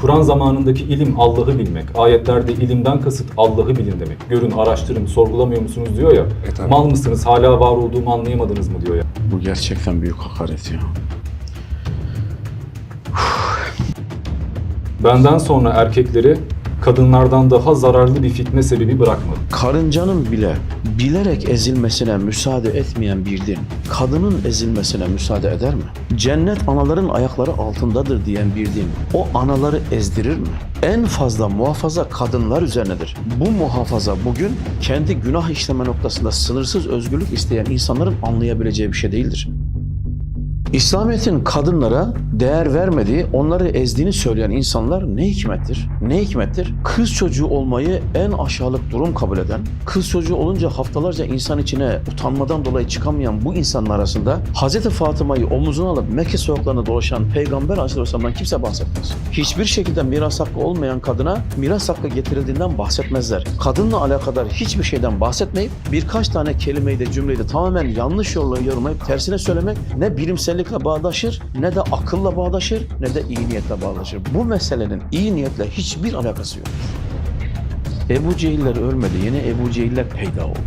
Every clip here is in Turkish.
Kur'an zamanındaki ilim Allah'ı bilmek. Ayetlerde ilimden kasıt Allah'ı bilin demek. Görün, araştırın, sorgulamıyor musunuz diyor ya. E, tabii. Mal mısınız, hala var olduğumu anlayamadınız mı diyor ya. Bu gerçekten büyük hakaret ya. Benden sonra erkekleri kadınlardan daha zararlı bir fitne sebebi bırakmadı. Karıncanın bile bilerek ezilmesine müsaade etmeyen bir din, kadının ezilmesine müsaade eder mi? Cennet anaların ayakları altındadır diyen bir din, o anaları ezdirir mi? En fazla muhafaza kadınlar üzerinedir. Bu muhafaza bugün kendi günah işleme noktasında sınırsız özgürlük isteyen insanların anlayabileceği bir şey değildir. İslamiyet'in kadınlara değer vermediği, onları ezdiğini söyleyen insanlar ne hikmettir? Ne hikmettir? Kız çocuğu olmayı en aşağılık durum kabul eden, kız çocuğu olunca haftalarca insan içine utanmadan dolayı çıkamayan bu insanın arasında Hz. Fatıma'yı omuzuna alıp Mekke sokaklarında dolaşan Peygamber Aleyhisselam'dan kimse bahsetmez. Hiçbir şekilde miras hakkı olmayan kadına miras hakkı getirildiğinden bahsetmezler. Kadınla alakadar hiçbir şeyden bahsetmeyip birkaç tane kelimeyi de cümleyi de tamamen yanlış yolla yorumlayıp tersine söylemek ne bilimsellikle bağdaşır ne de akılla bağdaşır ne de iyi niyetle bağdaşır. Bu meselenin iyi niyetle hiçbir alakası yok. Ebu Cehiller ölmedi. Yeni Ebu Cehiller peyda oldu.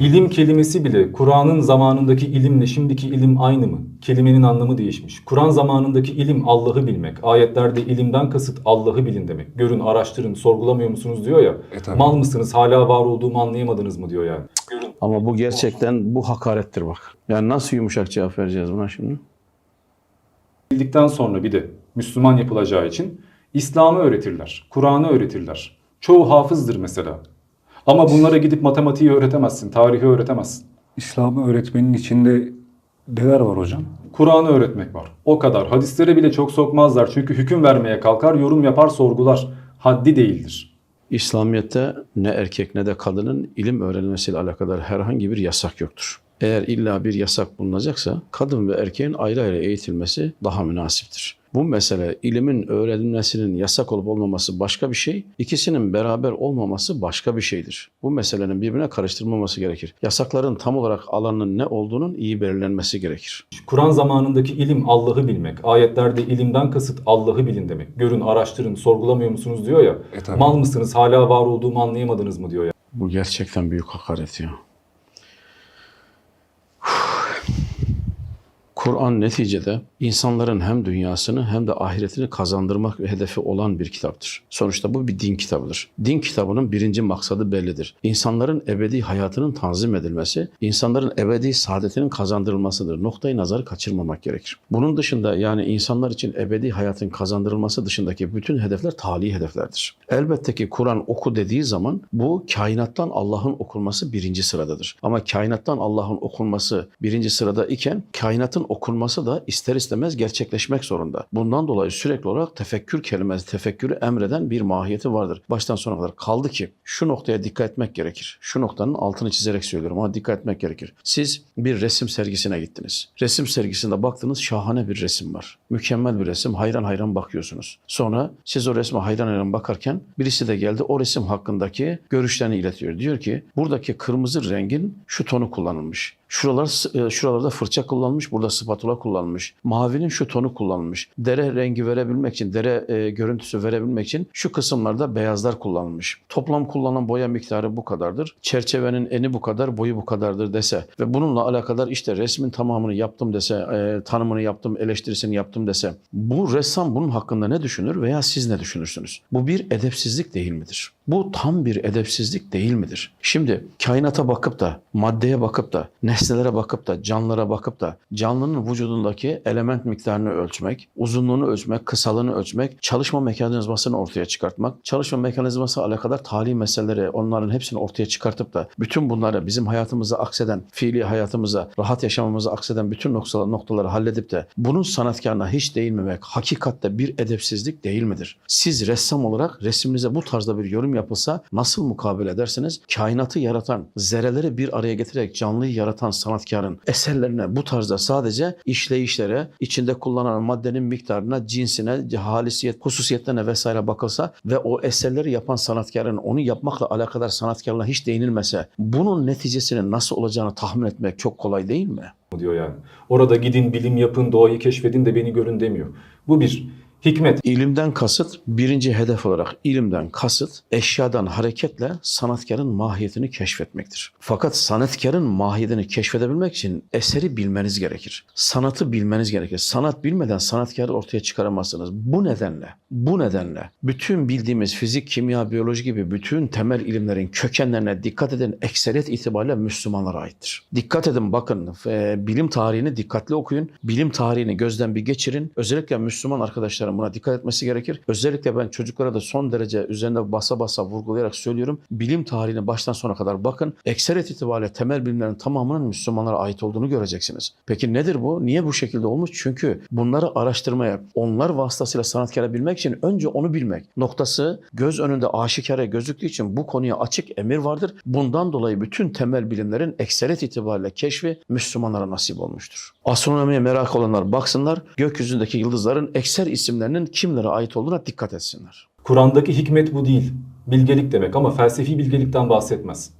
İlim kelimesi bile Kur'an'ın zamanındaki ilimle şimdiki ilim aynı mı? Kelimenin anlamı değişmiş. Kur'an zamanındaki ilim Allah'ı bilmek. Ayetlerde ilimden kasıt Allah'ı bilin demek. Görün, araştırın, sorgulamıyor musunuz diyor ya. E, tabii. Mal mısınız, hala var olduğumu anlayamadınız mı diyor yani. Görün. Ama bu gerçekten bu hakarettir bak. Yani nasıl yumuşak cevap vereceğiz buna şimdi? Bildikten sonra bir de Müslüman yapılacağı için İslam'ı öğretirler. Kur'an'ı öğretirler. Çoğu hafızdır mesela. Ama bunlara gidip matematiği öğretemezsin, tarihi öğretemezsin. İslam'ı öğretmenin içinde neler var hocam? Kur'an'ı öğretmek var. O kadar. Hadislere bile çok sokmazlar. Çünkü hüküm vermeye kalkar, yorum yapar, sorgular. Haddi değildir. İslamiyet'te ne erkek ne de kadının ilim öğrenmesiyle alakadar herhangi bir yasak yoktur. Eğer illa bir yasak bulunacaksa kadın ve erkeğin ayrı ayrı eğitilmesi daha münasiptir. Bu mesele ilimin öğrenilmesinin yasak olup olmaması başka bir şey, ikisinin beraber olmaması başka bir şeydir. Bu meselenin birbirine karıştırılmaması gerekir. Yasakların tam olarak alanının ne olduğunun iyi belirlenmesi gerekir. Kur'an zamanındaki ilim Allah'ı bilmek. Ayetlerde ilimden kasıt Allah'ı bilin demek. Görün, araştırın, sorgulamıyor musunuz diyor ya. E, tabii. Mal mısınız, hala var olduğumu anlayamadınız mı diyor ya. Bu gerçekten büyük hakaret ya. Kur'an neticede insanların hem dünyasını hem de ahiretini kazandırmak hedefi olan bir kitaptır. Sonuçta bu bir din kitabıdır. Din kitabının birinci maksadı bellidir. İnsanların ebedi hayatının tanzim edilmesi, insanların ebedi saadetinin kazandırılmasıdır. Noktayı nazarı kaçırmamak gerekir. Bunun dışında yani insanlar için ebedi hayatın kazandırılması dışındaki bütün hedefler tali hedeflerdir. Elbette ki Kur'an oku dediği zaman bu kainattan Allah'ın okunması birinci sıradadır. Ama kainattan Allah'ın okunması birinci sırada iken kainatın okunması da ister istemez gerçekleşmek zorunda. Bundan dolayı sürekli olarak tefekkür kelimesi, tefekkürü emreden bir mahiyeti vardır. Baştan sona kadar kaldı ki şu noktaya dikkat etmek gerekir. Şu noktanın altını çizerek söylüyorum ama dikkat etmek gerekir. Siz bir resim sergisine gittiniz. Resim sergisinde baktınız şahane bir resim var. Mükemmel bir resim. Hayran hayran bakıyorsunuz. Sonra siz o resme hayran hayran bakarken birisi de geldi o resim hakkındaki görüşlerini iletiyor. Diyor ki buradaki kırmızı rengin şu tonu kullanılmış. Şuralar, e, şuralarda fırça kullanılmış, burada spatula kullanılmış. Mavinin şu tonu kullanılmış. Dere rengi verebilmek için, dere e, görüntüsü verebilmek için şu kısımlarda beyazlar kullanılmış. Toplam kullanılan boya miktarı bu kadardır. Çerçevenin eni bu kadar, boyu bu kadardır dese ve bununla alakadar işte resmin tamamını yaptım dese, e, tanımını yaptım, eleştirisini yaptım dese bu ressam bunun hakkında ne düşünür veya siz ne düşünürsünüz? Bu bir edepsizlik değil midir? Bu tam bir edepsizlik değil midir? Şimdi kainata bakıp da, maddeye bakıp da, nesnelere bakıp da, canlılara bakıp da canlının vücudundaki element miktarını ölçmek, uzunluğunu ölçmek, kısalığını ölçmek, çalışma mekanizmasını ortaya çıkartmak, çalışma mekanizması alakadar tali meseleleri onların hepsini ortaya çıkartıp da bütün bunları bizim hayatımıza akseden, fiili hayatımıza, rahat yaşamamıza akseden bütün noktaları, noktaları halledip de bunun sanatkarına hiç değinmemek hakikatte bir edepsizlik değil midir? Siz ressam olarak resminize bu tarzda bir yorum yapılsa nasıl mukabele edersiniz? Kainatı yaratan, zerreleri bir araya getirerek canlıyı yaratan yapan sanatkarın eserlerine bu tarzda sadece işleyişlere, içinde kullanılan maddenin miktarına, cinsine, halisiyet, hususiyetlerine vesaire bakılsa ve o eserleri yapan sanatkarın onu yapmakla alakadar sanatkarına hiç değinilmese bunun neticesinin nasıl olacağını tahmin etmek çok kolay değil mi? diyor yani. Orada gidin bilim yapın, doğayı keşfedin de beni görün demiyor. Bu bir hikmet. İlimden kasıt birinci hedef olarak ilimden kasıt eşyadan hareketle sanatkarın mahiyetini keşfetmektir. Fakat sanatkarın mahiyetini keşfedebilmek için eseri bilmeniz gerekir. Sanatı bilmeniz gerekir. Sanat bilmeden sanatkarı ortaya çıkaramazsınız. Bu nedenle, bu nedenle bütün bildiğimiz fizik, kimya, biyoloji gibi bütün temel ilimlerin kökenlerine dikkat edin ekseriyet itibariyle Müslümanlara aittir. Dikkat edin bakın e, bilim tarihini dikkatli okuyun. Bilim tarihini gözden bir geçirin. Özellikle Müslüman arkadaşlarım buna dikkat etmesi gerekir. Özellikle ben çocuklara da son derece üzerinde basa basa vurgulayarak söylüyorum. Bilim tarihine baştan sona kadar bakın. Ekseriyet itibariyle temel bilimlerin tamamının Müslümanlara ait olduğunu göreceksiniz. Peki nedir bu? Niye bu şekilde olmuş? Çünkü bunları araştırmaya, onlar vasıtasıyla sanatkara bilmek için önce onu bilmek noktası göz önünde aşikare gözüktüğü için bu konuya açık emir vardır. Bundan dolayı bütün temel bilimlerin ekseriyet itibariyle keşfi Müslümanlara nasip olmuştur. Astronomiye merak olanlar baksınlar, gökyüzündeki yıldızların ekser isimlerinin kimlere ait olduğuna dikkat etsinler. Kur'an'daki hikmet bu değil. Bilgelik demek ama felsefi bilgelikten bahsetmez.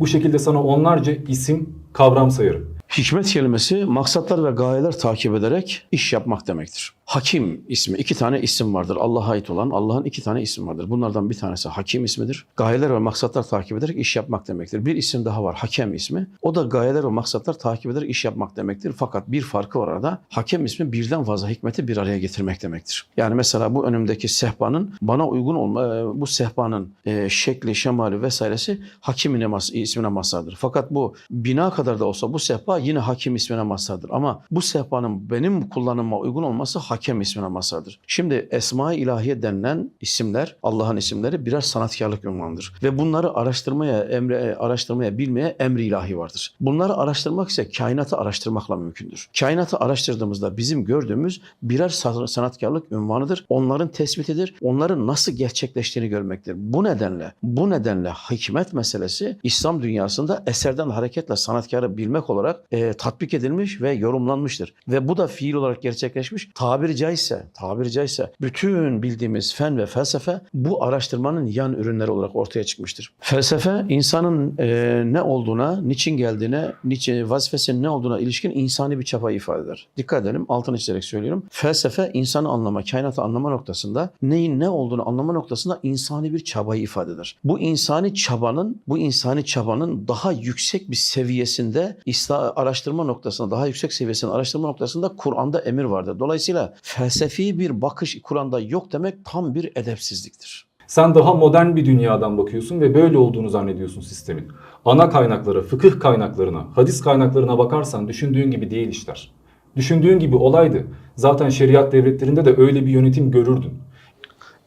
Bu şekilde sana onlarca isim, kavram sayarım. Hikmet kelimesi maksatlar ve gayeler takip ederek iş yapmak demektir. Hakim ismi, iki tane isim vardır. Allah'a ait olan Allah'ın iki tane isim vardır. Bunlardan bir tanesi Hakim ismidir. Gayeler ve maksatlar takip ederek iş yapmak demektir. Bir isim daha var Hakem ismi. O da gayeler ve maksatlar takip ederek iş yapmak demektir. Fakat bir farkı var arada. Hakem ismi birden fazla hikmeti bir araya getirmek demektir. Yani mesela bu önümdeki sehpanın bana uygun olma, e, bu sehpanın e, şekli, şemali vesairesi Hakimin ismine mazhardır. Fakat bu bina kadar da olsa bu sehpa yine Hakim ismine mazhardır. Ama bu sehpanın benim kullanıma uygun olması Hakem ismine mazhardır. Şimdi Esma-i İlahiye denilen isimler, Allah'ın isimleri birer sanatkarlık ünvanıdır. Ve bunları araştırmaya, emre, araştırmaya, bilmeye emri ilahi vardır. Bunları araştırmak ise kainatı araştırmakla mümkündür. Kainatı araştırdığımızda bizim gördüğümüz birer sa- sanatkarlık ünvanıdır. Onların tespitidir. Onların nasıl gerçekleştiğini görmektir. Bu nedenle, bu nedenle hikmet meselesi İslam dünyasında eserden hareketle sanatkarı bilmek olarak e, tatbik edilmiş ve yorumlanmıştır. Ve bu da fiil olarak gerçekleşmiş. Tabiri caizse, tabiri caizse bütün bildiğimiz fen ve felsefe bu araştırmanın yan ürünleri olarak ortaya çıkmıştır. Felsefe insanın e, ne olduğuna, niçin geldiğine, niçin vazifesinin ne olduğuna ilişkin insani bir çabayı ifade eder. Dikkat edelim, altını çizerek söylüyorum. Felsefe insanı anlama, kainatı anlama noktasında, neyin ne olduğunu anlama noktasında insani bir çabayı ifade eder. Bu insani çabanın, bu insani çabanın daha yüksek bir seviyesinde araştırma noktasında, daha yüksek seviyesinde araştırma noktasında Kur'an'da emir vardır. Dolayısıyla felsefi bir bakış Kur'an'da yok demek tam bir edepsizliktir. Sen daha modern bir dünyadan bakıyorsun ve böyle olduğunu zannediyorsun sistemin. Ana kaynaklara, fıkıh kaynaklarına, hadis kaynaklarına bakarsan düşündüğün gibi değil işler. Düşündüğün gibi olaydı. Zaten şeriat devletlerinde de öyle bir yönetim görürdün.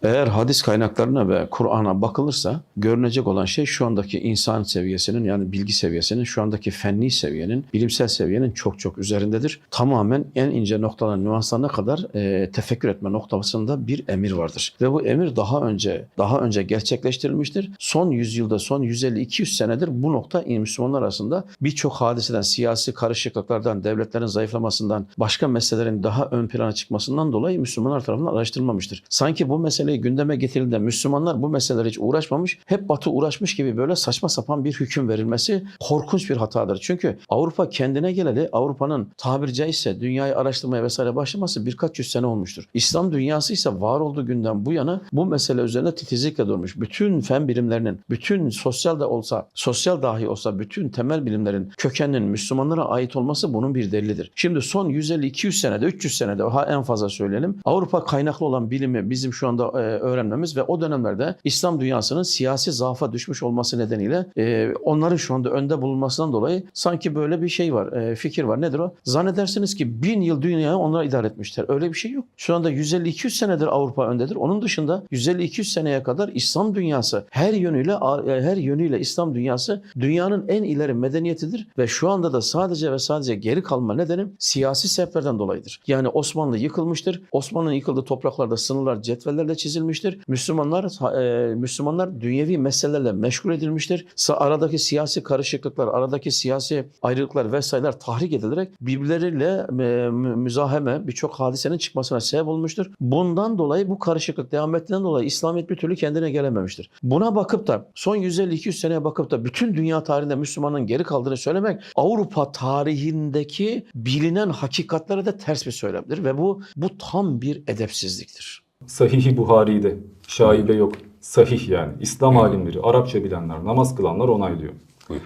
Eğer hadis kaynaklarına ve Kur'an'a bakılırsa görünecek olan şey şu andaki insan seviyesinin yani bilgi seviyesinin şu andaki fenni seviyenin, bilimsel seviyenin çok çok üzerindedir. Tamamen en ince noktaların nüanslarına kadar e, tefekkür etme noktasında bir emir vardır. Ve bu emir daha önce daha önce gerçekleştirilmiştir. Son yüzyılda son 150-200 senedir bu nokta Müslümanlar arasında birçok hadiseden, siyasi karışıklıklardan, devletlerin zayıflamasından, başka meselelerin daha ön plana çıkmasından dolayı Müslümanlar tarafından araştırılmamıştır. Sanki bu meseleyi gündeme getirildiğinde Müslümanlar bu meselelere hiç uğraşmamış, hep Batı uğraşmış gibi böyle saçma sapan bir hüküm verilmesi korkunç bir hatadır. Çünkü Avrupa kendine geleli Avrupa'nın tabiri caizse dünyayı araştırmaya vesaire başlaması birkaç yüz sene olmuştur. İslam dünyası ise var olduğu günden bu yana bu mesele üzerine titizlikle durmuş. Bütün fen bilimlerinin, bütün sosyal da olsa, sosyal dahi olsa bütün temel bilimlerin kökeninin Müslümanlara ait olması bunun bir delilidir. Şimdi son 150-200 senede, 300 senede en fazla söyleyelim. Avrupa kaynaklı olan bilimi bizim şu anda öğrenmemiz ve o dönemlerde İslam dünyasının siyasi zaafa düşmüş olması nedeniyle e, onların şu anda önde bulunmasından dolayı sanki böyle bir şey var, e, fikir var. Nedir o? Zannedersiniz ki bin yıl dünyayı onlar idare etmişler. Öyle bir şey yok. Şu anda 150-200 senedir Avrupa öndedir. Onun dışında 150-200 seneye kadar İslam dünyası her yönüyle e, her yönüyle İslam dünyası dünyanın en ileri medeniyetidir ve şu anda da sadece ve sadece geri kalma nedeni siyasi sebeplerden dolayıdır. Yani Osmanlı yıkılmıştır. Osmanlı'nın yıkıldığı topraklarda sınırlar cetvellerle çizilmiştir çizilmiştir. Müslümanlar e, Müslümanlar dünyevi meselelerle meşgul edilmiştir. Aradaki siyasi karışıklıklar, aradaki siyasi ayrılıklar vesaireler tahrik edilerek birbirleriyle e, mü- müzaheme birçok hadisenin çıkmasına sebep olmuştur. Bundan dolayı bu karışıklık devam ettiğinden dolayı İslamiyet bir türlü kendine gelememiştir. Buna bakıp da son 150-200 seneye bakıp da bütün dünya tarihinde Müslümanın geri kaldığını söylemek Avrupa tarihindeki bilinen hakikatlere de ters bir söylemdir ve bu bu tam bir edepsizliktir. Sahih-i Buhari'de şaibe yok. Sahih yani. İslam alimleri, Arapça bilenler, namaz kılanlar onaylıyor. Buyur.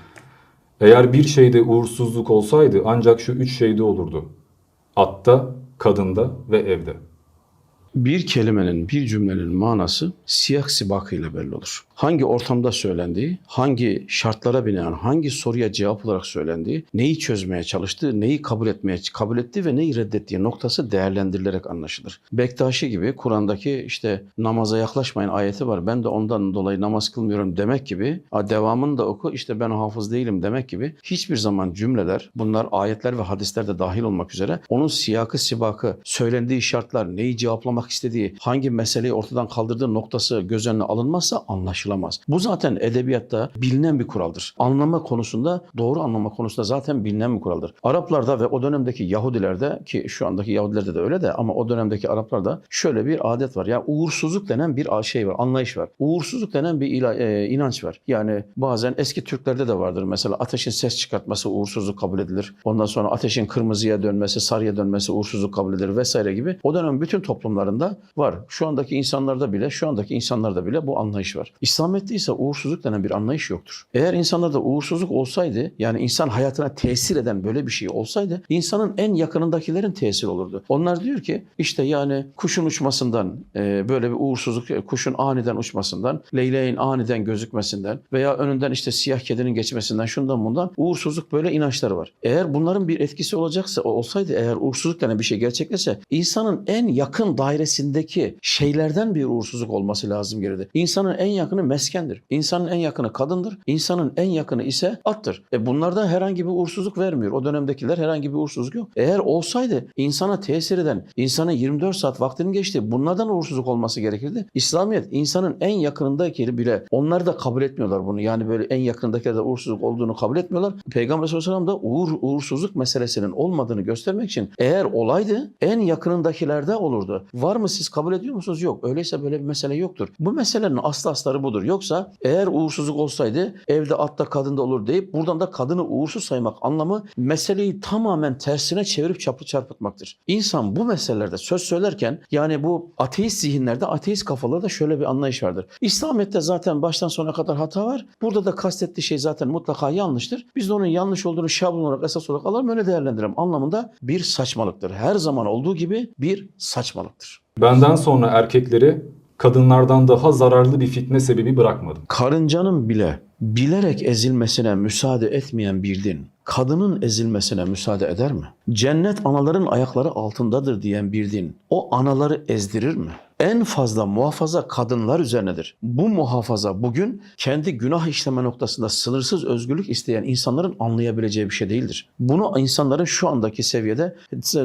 Eğer bir şeyde uğursuzluk olsaydı ancak şu üç şeyde olurdu. Atta, kadında ve evde. Bir kelimenin, bir cümlenin manası siyah sibakıyla belli olur. Hangi ortamda söylendiği, hangi şartlara binaen, hangi soruya cevap olarak söylendiği, neyi çözmeye çalıştığı, neyi kabul etmeye kabul ettiği ve neyi reddettiği noktası değerlendirilerek anlaşılır. Bektaşi gibi Kur'an'daki işte namaza yaklaşmayın ayeti var. Ben de ondan dolayı namaz kılmıyorum demek gibi, "A, devamını da oku işte ben hafız değilim demek gibi hiçbir zaman cümleler, bunlar ayetler ve hadisler de dahil olmak üzere onun siyakı sibakı, söylendiği şartlar, neyi cevaplamak istediği, hangi meseleyi ortadan kaldırdığı noktası göz önüne alınmazsa anlaşılamaz. Bu zaten edebiyatta bilinen bir kuraldır. Anlama konusunda, doğru anlama konusunda zaten bilinen bir kuraldır. Araplarda ve o dönemdeki Yahudilerde ki şu andaki Yahudilerde de öyle de ama o dönemdeki Araplarda şöyle bir adet var. Yani uğursuzluk denen bir şey var, anlayış var. Uğursuzluk denen bir ila- e, inanç var. Yani bazen eski Türklerde de vardır. Mesela ateşin ses çıkartması uğursuzluk kabul edilir. Ondan sonra ateşin kırmızıya dönmesi, sarıya dönmesi uğursuzluk kabul edilir vesaire gibi. O dönem bütün toplumlarında var. Şu andaki insanlarda bile, şu andaki insanlarda bile bu anlayış var. İslamiyet'te ise uğursuzluk denen bir anlayış yoktur. Eğer insanlarda uğursuzluk olsaydı, yani insan hayatına tesir eden böyle bir şey olsaydı, insanın en yakınındakilerin tesir olurdu. Onlar diyor ki, işte yani kuşun uçmasından, e, böyle bir uğursuzluk, e, kuşun aniden uçmasından, leyleğin aniden gözükmesinden veya önünden işte siyah kedinin geçmesinden, şundan bundan uğursuzluk böyle inançları var. Eğer bunların bir etkisi olacaksa, olsaydı eğer uğursuzluk denen bir şey gerçekleşse, insanın en yakın dairesindeki şeylerden bir uğursuzluk olması lazım geride. İnsanın en yakını meskendir. İnsanın en yakını kadındır. İnsanın en yakını ise attır. E bunlardan herhangi bir uğursuzluk vermiyor. O dönemdekiler herhangi bir uğursuzluk yok. Eğer olsaydı insana tesir eden, insanın 24 saat vaktinin geçtiği bunlardan uğursuzluk olması gerekirdi. İslamiyet insanın en yakınındaki bile onları da kabul etmiyorlar bunu. Yani böyle en yakındakiler de uğursuzluk olduğunu kabul etmiyorlar. Peygamber sallallahu aleyhi ve sellem de uğur, uğursuzluk meselesinin olmadığını göstermek için eğer olaydı en yakınındakilerde olurdu. Var mı siz kabul ediyor musunuz? Yok. Öyleyse böyle bir mesele yoktur. Bu meselenin aslı astarı budur. Yoksa eğer uğursuzluk olsaydı evde atta kadında olur deyip buradan da kadını uğursuz saymak anlamı meseleyi tamamen tersine çevirip çarpı çarpıtmaktır. İnsan bu meselelerde söz söylerken yani bu ateist zihinlerde ateist kafalarda şöyle bir anlayış vardır. İslamiyet'te zaten baştan sona kadar hata var. Burada da kastettiği şey zaten mutlaka yanlıştır. Biz de onun yanlış olduğunu şablon olarak esas olarak alalım öyle değerlendirelim anlamında bir saçmalıktır. Her zaman olduğu gibi bir saçmalıktır. Benden sonra erkekleri kadınlardan daha zararlı bir fitne sebebi bırakmadım. Karıncanın bile bilerek ezilmesine müsaade etmeyen bir din, kadının ezilmesine müsaade eder mi? Cennet anaların ayakları altındadır diyen bir din, o anaları ezdirir mi? En fazla muhafaza kadınlar üzerinedir. Bu muhafaza bugün kendi günah işleme noktasında sınırsız özgürlük isteyen insanların anlayabileceği bir şey değildir. Bunu insanların şu andaki seviyede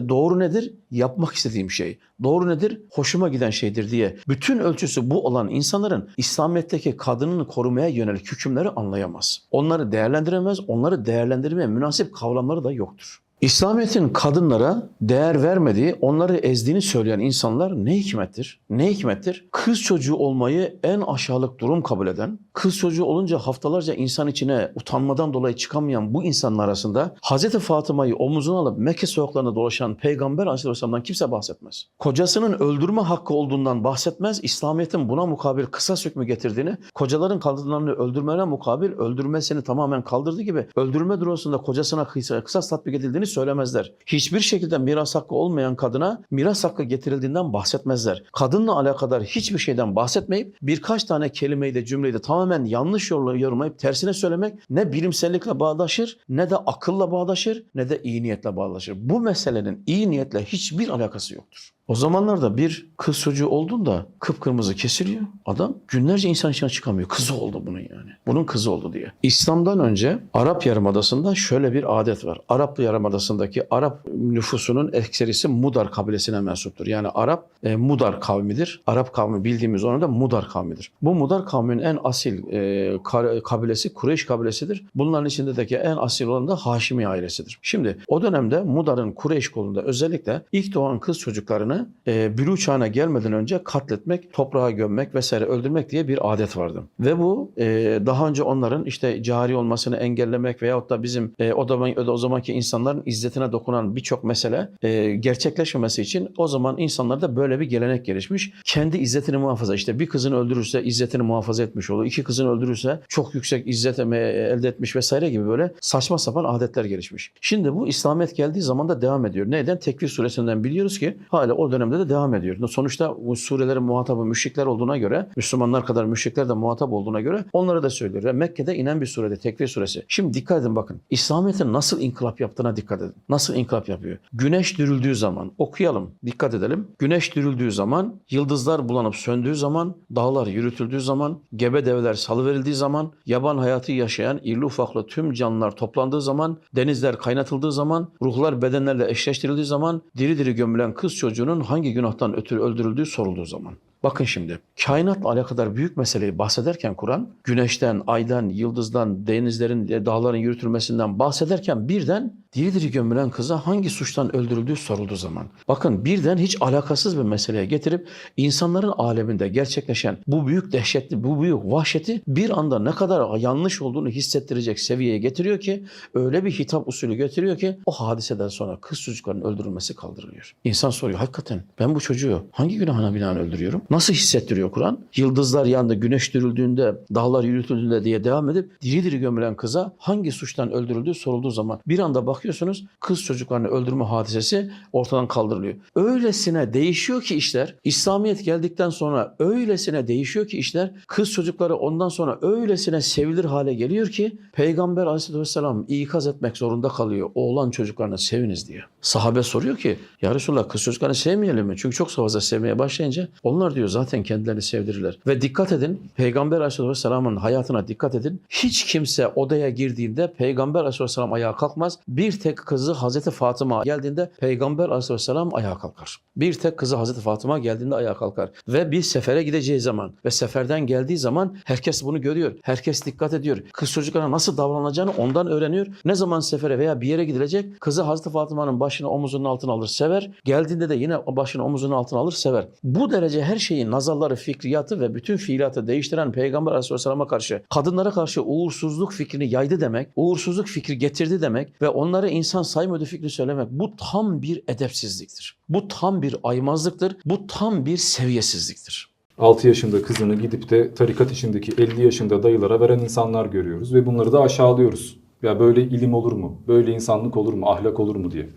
doğru nedir? Yapmak istediğim şey. Doğru nedir? Hoşuma giden şeydir diye. Bütün ölçüsü bu olan insanların İslamiyet'teki kadının korumaya yönelik hükümleri anlayamaz. Onları değerlendiremez, onları değerlendirmeye münasip kavramları da yoktur. İslamiyet'in kadınlara değer vermediği, onları ezdiğini söyleyen insanlar ne hikmettir? Ne hikmettir? Kız çocuğu olmayı en aşağılık durum kabul eden, kız çocuğu olunca haftalarca insan içine utanmadan dolayı çıkamayan bu insanlar arasında Hazreti Fatıma'yı omuzuna alıp Mekke sokaklarında dolaşan Peygamber Aleyhisselam'dan kimse bahsetmez. Kocasının öldürme hakkı olduğundan bahsetmez. İslamiyet'in buna mukabil kısa hükmü getirdiğini, kocaların kadınlarını öldürmene mukabil öldürmesini tamamen kaldırdığı gibi öldürme durumunda kocasına kısa, kısas tatbik edildiğini söylemezler. Hiçbir şekilde miras hakkı olmayan kadına miras hakkı getirildiğinden bahsetmezler. Kadınla alakadar hiçbir şeyden bahsetmeyip birkaç tane kelimeyi de cümleyi de tamamen yanlış yolla yorumlayıp tersine söylemek ne bilimsellikle bağdaşır ne de akılla bağdaşır ne de iyi niyetle bağdaşır. Bu meselenin iyi niyetle hiçbir alakası yoktur. O zamanlarda bir kız çocuğu olduğunda kıpkırmızı kesiliyor. Adam günlerce insan içine çıkamıyor. Kızı oldu bunun yani. Bunun kızı oldu diye. İslam'dan önce Arap Yarımadası'nda şöyle bir adet var. Arap Yarımadası'ndaki Arap nüfusunun ekserisi Mudar kabilesine mensuptur. Yani Arap e, Mudar kavmidir. Arap kavmi bildiğimiz onun da Mudar kavmidir. Bu Mudar kavminin en asil e, ka- kabilesi Kureyş kabilesidir. Bunların içindeki en asil olan da Haşimi ailesidir. Şimdi o dönemde Mudar'ın Kureyş kolunda özellikle ilk doğan kız çocuklarını e, bülü çağına gelmeden önce katletmek, toprağa gömmek vesaire öldürmek diye bir adet vardı. Ve bu e, daha önce onların işte cari olmasını engellemek veyahut da bizim e, o, zaman, o zamanki insanların izzetine dokunan birçok mesele e, gerçekleşmemesi için o zaman insanlarda böyle bir gelenek gelişmiş. Kendi izzetini muhafaza işte bir kızını öldürürse izzetini muhafaza etmiş olur. İki kızını öldürürse çok yüksek izzet eme- elde etmiş vesaire gibi böyle saçma sapan adetler gelişmiş. Şimdi bu İslamiyet geldiği zaman da devam ediyor. Neden? Tekvir suresinden biliyoruz ki hala o dönemde de devam ediyor. Sonuçta bu surelerin muhatabı müşrikler olduğuna göre Müslümanlar kadar müşrikler de muhatap olduğuna göre onları da söylüyor. Ve Mekke'de inen bir surede Tekvir suresi. Şimdi dikkat edin bakın. İslamiyet'in nasıl inkılap yaptığına dikkat edin. Nasıl inkılap yapıyor? Güneş dürüldüğü zaman okuyalım. Dikkat edelim. Güneş dürüldüğü zaman, yıldızlar bulanıp söndüğü zaman, dağlar yürütüldüğü zaman, gebe develer salıverildiği zaman, yaban hayatı yaşayan irli ufaklı tüm canlılar toplandığı zaman, denizler kaynatıldığı zaman, ruhlar bedenlerle eşleştirildiği zaman, diri diri gömülen kız çocuğunun hangi günahtan ötürü öldürüldüğü sorulduğu zaman. Bakın şimdi kainatla alakadar büyük meseleyi bahsederken Kur'an güneşten, aydan, yıldızdan, denizlerin, e, dağların yürütülmesinden bahsederken birden diri diri gömülen kıza hangi suçtan öldürüldüğü sorulduğu zaman. Bakın birden hiç alakasız bir meseleye getirip insanların aleminde gerçekleşen bu büyük dehşetli, bu büyük vahşeti bir anda ne kadar yanlış olduğunu hissettirecek seviyeye getiriyor ki öyle bir hitap usulü getiriyor ki o hadiseden sonra kız çocukların öldürülmesi kaldırılıyor. İnsan soruyor hakikaten ben bu çocuğu hangi günahına binaen öldürüyorum? Nasıl hissettiriyor Kur'an? Yıldızlar yandı, güneş dürüldüğünde, dağlar yürütüldüğünde diye devam edip diri diri gömülen kıza hangi suçtan öldürüldüğü sorulduğu zaman bir anda bakıyorsunuz kız çocuklarını öldürme hadisesi ortadan kaldırılıyor. Öylesine değişiyor ki işler. İslamiyet geldikten sonra öylesine değişiyor ki işler. Kız çocukları ondan sonra öylesine sevilir hale geliyor ki Peygamber aleyhissalatü vesselam ikaz etmek zorunda kalıyor. Oğlan çocuklarını seviniz diye. Sahabe soruyor ki ya Resulallah kız çocuklarını sevmeyelim mi? Çünkü çok fazla sevmeye başlayınca onlar diyor zaten kendilerini sevdirirler. Ve dikkat edin Peygamber aleyhissalatü vesselamın hayatına dikkat edin. Hiç kimse odaya girdiğinde Peygamber aleyhissalatü vesselam ayağa kalkmaz. Bir tek kızı Hazreti Fatıma geldiğinde Peygamber aleyhissalatü vesselam ayağa kalkar. Bir tek kızı Hazreti Fatıma geldiğinde ayağa kalkar. Ve bir sefere gideceği zaman ve seferden geldiği zaman herkes bunu görüyor. Herkes dikkat ediyor. Kız çocuklarına nasıl davranacağını ondan öğreniyor. Ne zaman sefere veya bir yere gidilecek kızı Hazreti Fatıma'nın başını omuzunun altına alır sever. Geldiğinde de yine başını omuzunun altına alır sever. Bu derece her şeyin nazarları, fikriyatı ve bütün fiilatı değiştiren Peygamber Aleyhisselam'a karşı kadınlara karşı uğursuzluk fikrini yaydı demek, uğursuzluk fikri getirdi demek ve onları insan saymadığı fikri söylemek bu tam bir edepsizliktir. Bu tam bir aymazlıktır. Bu tam bir seviyesizliktir. 6 yaşında kızını gidip de tarikat içindeki 50 yaşında dayılara veren insanlar görüyoruz ve bunları da aşağılıyoruz. Ya böyle ilim olur mu? Böyle insanlık olur mu? Ahlak olur mu diye.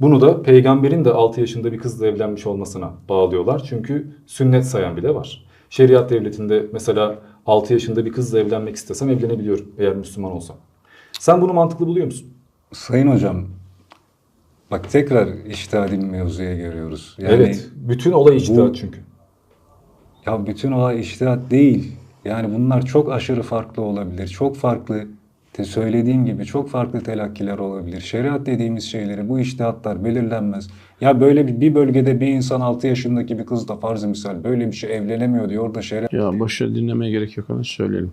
Bunu da peygamberin de 6 yaşında bir kızla evlenmiş olmasına bağlıyorlar. Çünkü sünnet sayan bile var. Şeriat devletinde mesela 6 yaşında bir kızla evlenmek istesem evlenebiliyorum eğer Müslüman olsam. Sen bunu mantıklı buluyor musun? Sayın hocam, bak tekrar iştihadi mevzuya geliyoruz. Yani evet. Bütün olay içtihat bu- çünkü. ya bütün olay iştihat değil. Yani bunlar çok aşırı farklı olabilir. Çok farklı te söylediğim gibi çok farklı telakkiler olabilir. Şeriat dediğimiz şeyleri bu iştihatlar belirlenmez. Ya böyle bir, bölgede bir insan 6 yaşındaki bir kızla farz misal böyle bir şey evlenemiyor diyor. Orada şeriat Ya boşver dinlemeye gerek yok ama söyleyelim.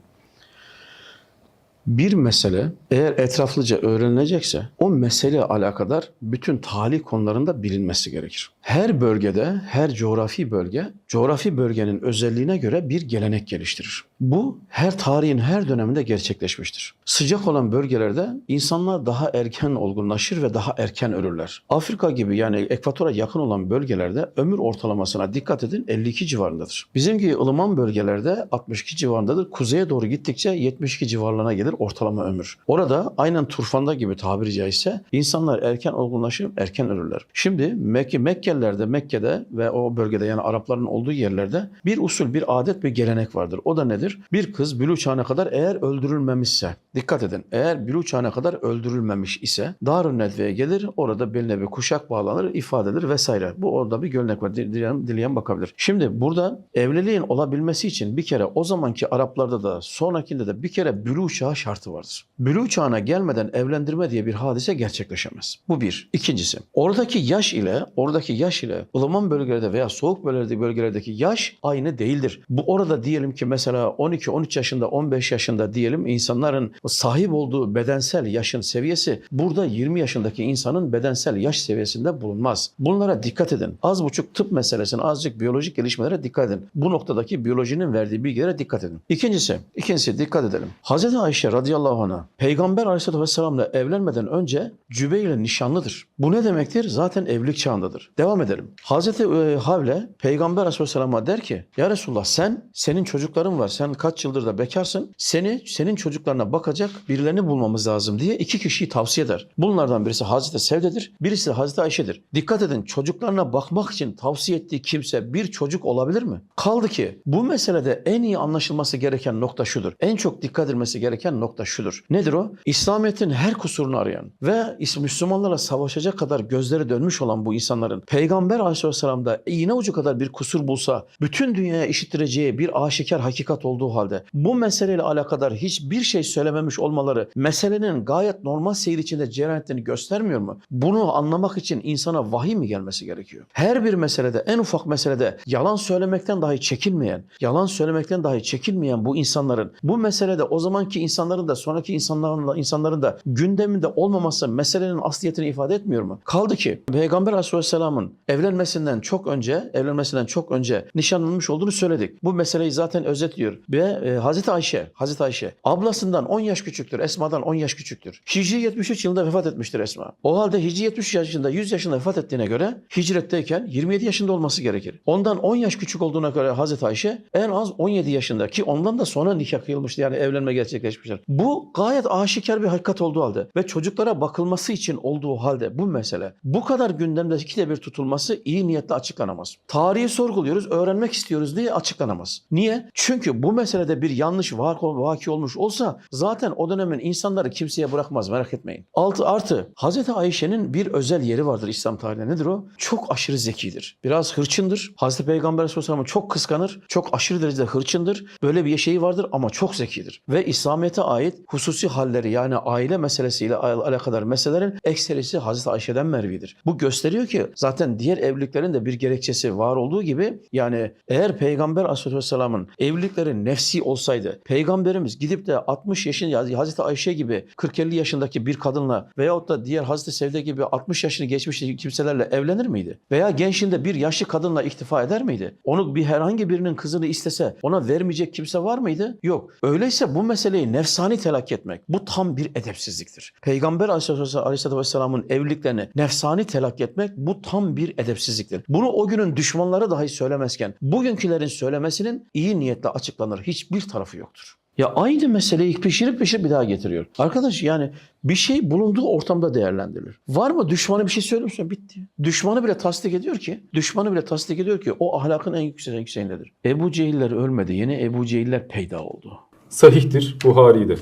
Bir mesele eğer etraflıca öğrenilecekse o mesele alakadar bütün talih konularında bilinmesi gerekir. Her bölgede, her coğrafi bölge, coğrafi bölgenin özelliğine göre bir gelenek geliştirir. Bu her tarihin her döneminde gerçekleşmiştir. Sıcak olan bölgelerde insanlar daha erken olgunlaşır ve daha erken ölürler. Afrika gibi yani ekvatora yakın olan bölgelerde ömür ortalamasına dikkat edin 52 civarındadır. Bizimki ılıman bölgelerde 62 civarındadır. Kuzeye doğru gittikçe 72 civarlarına gelir ortalama ömür. Orada aynen turfanda gibi tabiri caizse insanlar erken olgunlaşır, erken ölürler. Şimdi Mekke, Mekkeliler yerlerde Mekke'de ve o bölgede yani Arapların olduğu yerlerde bir usul, bir adet, bir gelenek vardır. O da nedir? Bir kız bülü çağına kadar eğer öldürülmemişse, dikkat edin, eğer bülü çağına kadar öldürülmemiş ise Darun Nedve'ye gelir, orada beline bir kuşak bağlanır, ifade edilir vesaire. Bu orada bir gelenek var. Dileyen, dileyen bakabilir. Şimdi burada evliliğin olabilmesi için bir kere o zamanki Araplarda da sonrakinde de bir kere bülü çağı şartı vardır. Bülü çağına gelmeden evlendirme diye bir hadise gerçekleşemez. Bu bir. İkincisi, oradaki yaş ile oradaki yaş ile ılıman bölgelerde veya soğuk bölgelerde, bölgelerdeki yaş aynı değildir. Bu orada diyelim ki mesela 12-13 yaşında, 15 yaşında diyelim insanların sahip olduğu bedensel yaşın seviyesi burada 20 yaşındaki insanın bedensel yaş seviyesinde bulunmaz. Bunlara dikkat edin. Az buçuk tıp meselesine, azıcık biyolojik gelişmelere dikkat edin. Bu noktadaki biyolojinin verdiği bilgilere dikkat edin. İkincisi, ikincisi dikkat edelim. Hazreti Ayşe radıyallahu anh'a Peygamber aleyhissalatü vesselamla evlenmeden önce Cübey ile nişanlıdır. Bu ne demektir? Zaten evlilik çağındadır. Devam edelim. Hazreti e, Havle Peygamber aleyhisselam'a der ki Ya Resulullah sen, senin çocukların var. Sen kaç yıldır da bekarsın. Seni, senin çocuklarına bakacak birilerini bulmamız lazım diye iki kişiyi tavsiye eder. Bunlardan birisi Hazreti Sevde'dir. Birisi Hazreti Ayşe'dir. Dikkat edin çocuklarına bakmak için tavsiye ettiği kimse bir çocuk olabilir mi? Kaldı ki bu meselede en iyi anlaşılması gereken nokta şudur. En çok dikkat edilmesi gereken nokta şudur. Nedir o? İslamiyet'in her kusurunu arayan ve Müslümanlarla savaşacak kadar gözleri dönmüş olan bu insanların Peygamber Aleyhisselam'da iğne ucu kadar bir kusur bulsa bütün dünyaya işittireceği bir aşikar hakikat olduğu halde bu meseleyle alakadar hiçbir şey söylememiş olmaları meselenin gayet normal seyir içinde cereyan ettiğini göstermiyor mu? Bunu anlamak için insana vahiy mi gelmesi gerekiyor? Her bir meselede en ufak meselede yalan söylemekten dahi çekinmeyen, yalan söylemekten dahi çekinmeyen bu insanların bu meselede o zamanki insanların da sonraki insanların da, insanların da gündeminde olmaması meselenin asliyetini ifade etmiyor mu? Kaldı ki Peygamber Aleyhisselam'ın evlenmesinden çok önce, evlenmesinden çok önce nişanlanmış olduğunu söyledik. Bu meseleyi zaten özetliyor. Ve e, Hazreti Ayşe, Hazreti Ayşe ablasından 10 yaş küçüktür. Esma'dan 10 yaş küçüktür. Hicri 73 yılında vefat etmiştir Esma. O halde Hicri 73 yaşında 100 yaşında vefat ettiğine göre hicretteyken 27 yaşında olması gerekir. Ondan 10 yaş küçük olduğuna göre Hazreti Ayşe en az 17 yaşında ki ondan da sonra nikah kıyılmıştı. Yani evlenme gerçekleşmiştir. Bu gayet aşikar bir hakikat olduğu halde ve çocuklara bakılması için olduğu halde bu mesele bu kadar gündemde ikide bir tutulması iyi niyetle açıklanamaz. Tarihi sorguluyoruz, öğrenmek istiyoruz diye açıklanamaz. Niye? Çünkü bu meselede bir yanlış vak- vaki olmuş olsa zaten o dönemin insanları kimseye bırakmaz merak etmeyin. Altı artı Hazreti Ayşe'nin bir özel yeri vardır İslam tarihinde. Nedir o? Çok aşırı zekidir. Biraz hırçındır. Hazreti Peygamber Aleyhisselam'ı çok kıskanır. Çok aşırı derecede hırçındır. Böyle bir şeyi vardır ama çok zekidir. Ve İslamiyet'e ait hususi halleri yani aile meselesiyle al- alakadar meselelerin ekserisi Hazreti Ayşe'den mervidir. Bu gösteriyor ki zaten diğer evliliklerin de bir gerekçesi var olduğu gibi yani eğer Peygamber Aleyhisselam'ın evlilikleri nefsi olsaydı Peygamberimiz gidip de 60 yaşında Hazreti Ayşe gibi 40-50 yaşındaki bir kadınla veyahut da diğer Hazreti Sevde gibi 60 yaşını geçmiş kimselerle evlenir miydi? Veya gençliğinde bir yaşlı kadınla iktifa eder miydi? Onu bir herhangi birinin kızını istese ona vermeyecek kimse var mıydı? Yok. Öyleyse bu meseleyi nefsani telakki etmek bu tam bir edepsizliktir. Peygamber Aleyhisselatü Vesselam'ın evliliklerini nefsani telakki etmek bu tam bir edepsizliktir. Bunu o günün düşmanları dahi söylemezken bugünkülerin söylemesinin iyi niyetle açıklanır. Hiçbir tarafı yoktur. Ya aynı meseleyi pişirip pişirip bir daha getiriyor. Arkadaş yani bir şey bulunduğu ortamda değerlendirilir. Var mı düşmanı bir şey söylüyorsa bitti. Düşmanı bile tasdik ediyor ki, düşmanı bile tasdik ediyor ki o ahlakın en yüksek yükseğindedir. Ebu Cehiller ölmedi. Yeni Ebu Cehiller peyda oldu. Sahihtir Buhari'de.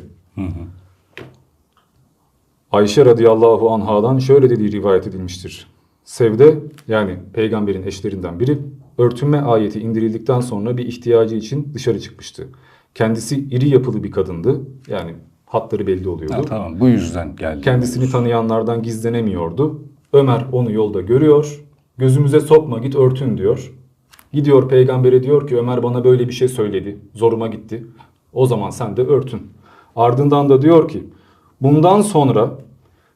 Ayşe radıyallahu anhadan şöyle dediği rivayet edilmiştir. Sevde yani peygamberin eşlerinden biri örtünme ayeti indirildikten sonra bir ihtiyacı için dışarı çıkmıştı. Kendisi iri yapılı bir kadındı. Yani hatları belli oluyordu. Ha, tamam bu yüzden geldi. Kendisini tanıyanlardan gizlenemiyordu. Ömer onu yolda görüyor. Gözümüze sokma git örtün diyor. Gidiyor peygambere diyor ki Ömer bana böyle bir şey söyledi. Zoruma gitti. O zaman sen de örtün. Ardından da diyor ki bundan sonra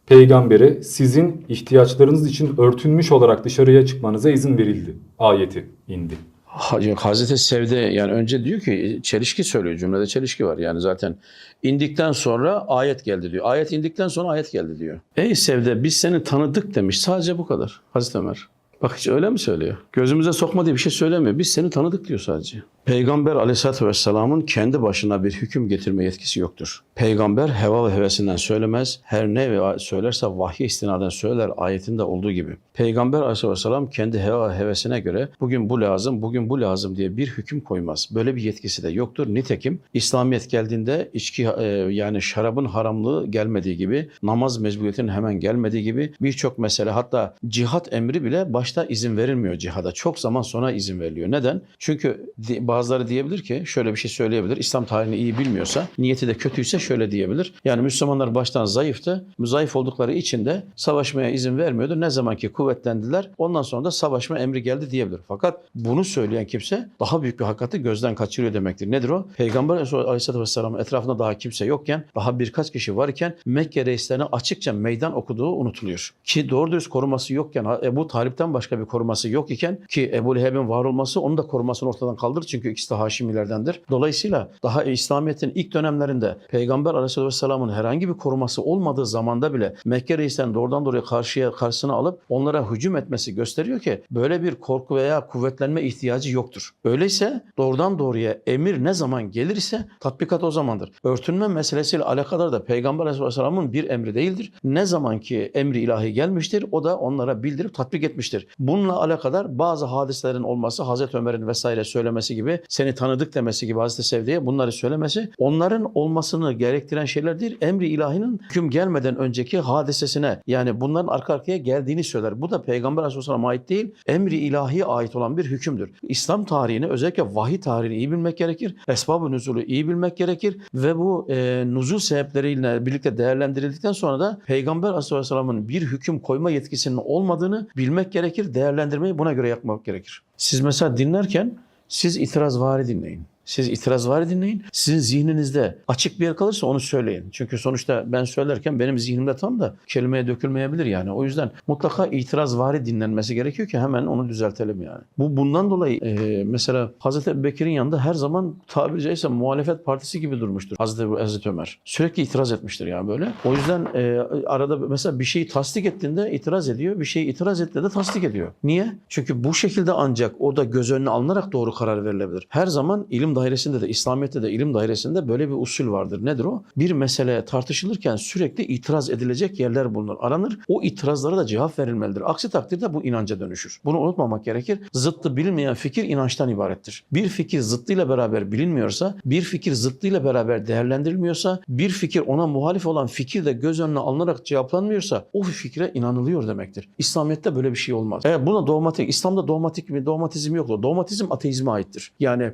peygambere sizin ihtiyaçlarınız için örtünmüş olarak dışarıya çıkmanıza izin verildi. Ayeti indi. Ha- Hazreti Sevde yani önce diyor ki çelişki söylüyor cümlede çelişki var. Yani zaten indikten sonra ayet geldi diyor. Ayet indikten sonra ayet geldi diyor. Ey Sevde biz seni tanıdık demiş sadece bu kadar Hazreti Ömer. Bak hiç öyle mi söylüyor? Gözümüze sokma diye bir şey söylemiyor. Biz seni tanıdık diyor sadece. Peygamber aleyhissalatü vesselamın kendi başına bir hüküm getirme yetkisi yoktur. Peygamber heva ve hevesinden söylemez. Her ne söylerse vahye istinaden söyler ayetinde olduğu gibi. Peygamber aleyhissalatü vesselam kendi heva ve hevesine göre bugün bu lazım, bugün bu lazım diye bir hüküm koymaz. Böyle bir yetkisi de yoktur. Nitekim İslamiyet geldiğinde içki e, yani şarabın haramlığı gelmediği gibi, namaz mecburiyetinin hemen gelmediği gibi birçok mesele hatta cihat emri bile başta izin verilmiyor cihada. Çok zaman sonra izin veriliyor. Neden? Çünkü bazıları diyebilir ki şöyle bir şey söyleyebilir. İslam tarihini iyi bilmiyorsa, niyeti de kötüyse şöyle diyebilir. Yani Müslümanlar baştan zayıftı. Zayıf oldukları için de savaşmaya izin vermiyordu. Ne zaman ki kuvvetlendiler ondan sonra da savaşma emri geldi diyebilir. Fakat bunu söyleyen kimse daha büyük bir hakikati gözden kaçırıyor demektir. Nedir o? Peygamber Aleyhisselatü Vesselam'ın etrafında daha kimse yokken, daha birkaç kişi varken Mekke reislerine açıkça meydan okuduğu unutuluyor. Ki doğru dürüst koruması yokken, Ebu Talip'ten başka bir koruması yok iken ki Ebu Leheb'in var olması onun da korumasını ortadan kaldırır. Çünkü ikisi de Haşimilerdendir. Dolayısıyla daha İslamiyet'in ilk dönemlerinde Peygamber Aleyhisselatü Vesselam'ın herhangi bir koruması olmadığı zamanda bile Mekke reislerini doğrudan doğruya karşıya karşısına alıp onlara hücum etmesi gösteriyor ki böyle bir korku veya kuvvetlenme ihtiyacı yoktur. Öyleyse doğrudan doğruya emir ne zaman gelirse tatbikat o zamandır. Örtünme meselesiyle alakadar da Peygamber Aleyhisselam'ın bir emri değildir. Ne zaman ki emri ilahi gelmiştir o da onlara bildirip tatbik etmiştir. Bununla alakadar bazı hadiselerin olması Hazreti Ömer'in vesaire söylemesi gibi seni tanıdık demesi gibi Hazreti Sevdi'ye bunları söylemesi onların olmasını gerektiren şeyler değil. Emri ilahinin hüküm gelmeden önceki hadisesine yani bunların arka arkaya geldiğini söyler. Bu da Peygamber Aleyhisselam'a ait değil. Emri ilahiye ait olan bir hükümdür. İslam tarihini özellikle vahiy tarihini iyi bilmek gerekir. Esbab-ı nüzulü iyi bilmek gerekir ve bu e, nuzul sebepleriyle birlikte değerlendirildikten sonra da Peygamber Aleyhisselam'ın bir hüküm koyma yetkisinin olmadığını bilmek gerekir. Değerlendirmeyi buna göre yapmak gerekir. Siz mesela dinlerken siz itiraz vari dinleyin. Siz itiraz var dinleyin. Sizin zihninizde açık bir yer kalırsa onu söyleyin. Çünkü sonuçta ben söylerken benim zihnimde tam da kelimeye dökülmeyebilir yani. O yüzden mutlaka itiraz vari dinlenmesi gerekiyor ki hemen onu düzeltelim yani. Bu bundan dolayı e, mesela Hazreti Ebubekir'in yanında her zaman tabiri caizse muhalefet partisi gibi durmuştur Hazreti, Hazreti Ömer. Sürekli itiraz etmiştir yani böyle. O yüzden e, arada mesela bir şeyi tasdik ettiğinde itiraz ediyor. Bir şeyi itiraz ettiğinde de tasdik ediyor. Niye? Çünkü bu şekilde ancak o da göz önüne alınarak doğru karar verilebilir. Her zaman ilim dairesinde de İslamiyet'te de ilim dairesinde böyle bir usul vardır. Nedir o? Bir mesele tartışılırken sürekli itiraz edilecek yerler bulunur, aranır. O itirazlara da cevap verilmelidir. Aksi takdirde bu inanca dönüşür. Bunu unutmamak gerekir. Zıttı bilinmeyen fikir inançtan ibarettir. Bir fikir zıttıyla beraber bilinmiyorsa, bir fikir zıttıyla beraber değerlendirilmiyorsa, bir fikir ona muhalif olan fikir de göz önüne alınarak cevaplanmıyorsa o fikre inanılıyor demektir. İslamiyet'te böyle bir şey olmaz. Evet buna dogmatik, İslam'da dogmatik mi, dogmatizm yoktur. Dogmatizm ateizme aittir. Yani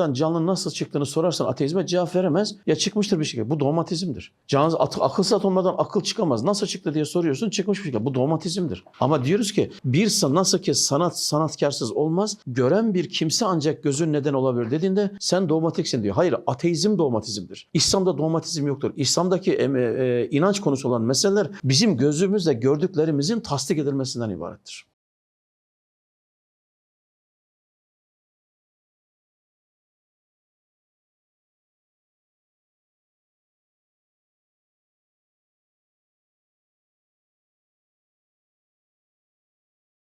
cansızlardan canlının nasıl çıktığını sorarsan ateizme cevap veremez. Ya çıkmıştır bir şekilde. Bu dogmatizmdir. Cansız, at, akılsız atomlardan akıl çıkamaz. Nasıl çıktı diye soruyorsun çıkmış bir şekilde. Bu dogmatizmdir. Ama diyoruz ki bir nasıl ki sanat sanatkarsız olmaz. Gören bir kimse ancak gözün neden olabilir dediğinde sen dogmatiksin diyor. Hayır ateizm dogmatizmdir. İslam'da dogmatizm yoktur. İslam'daki e, e, inanç konusu olan meseleler bizim gözümüzle gördüklerimizin tasdik edilmesinden ibarettir.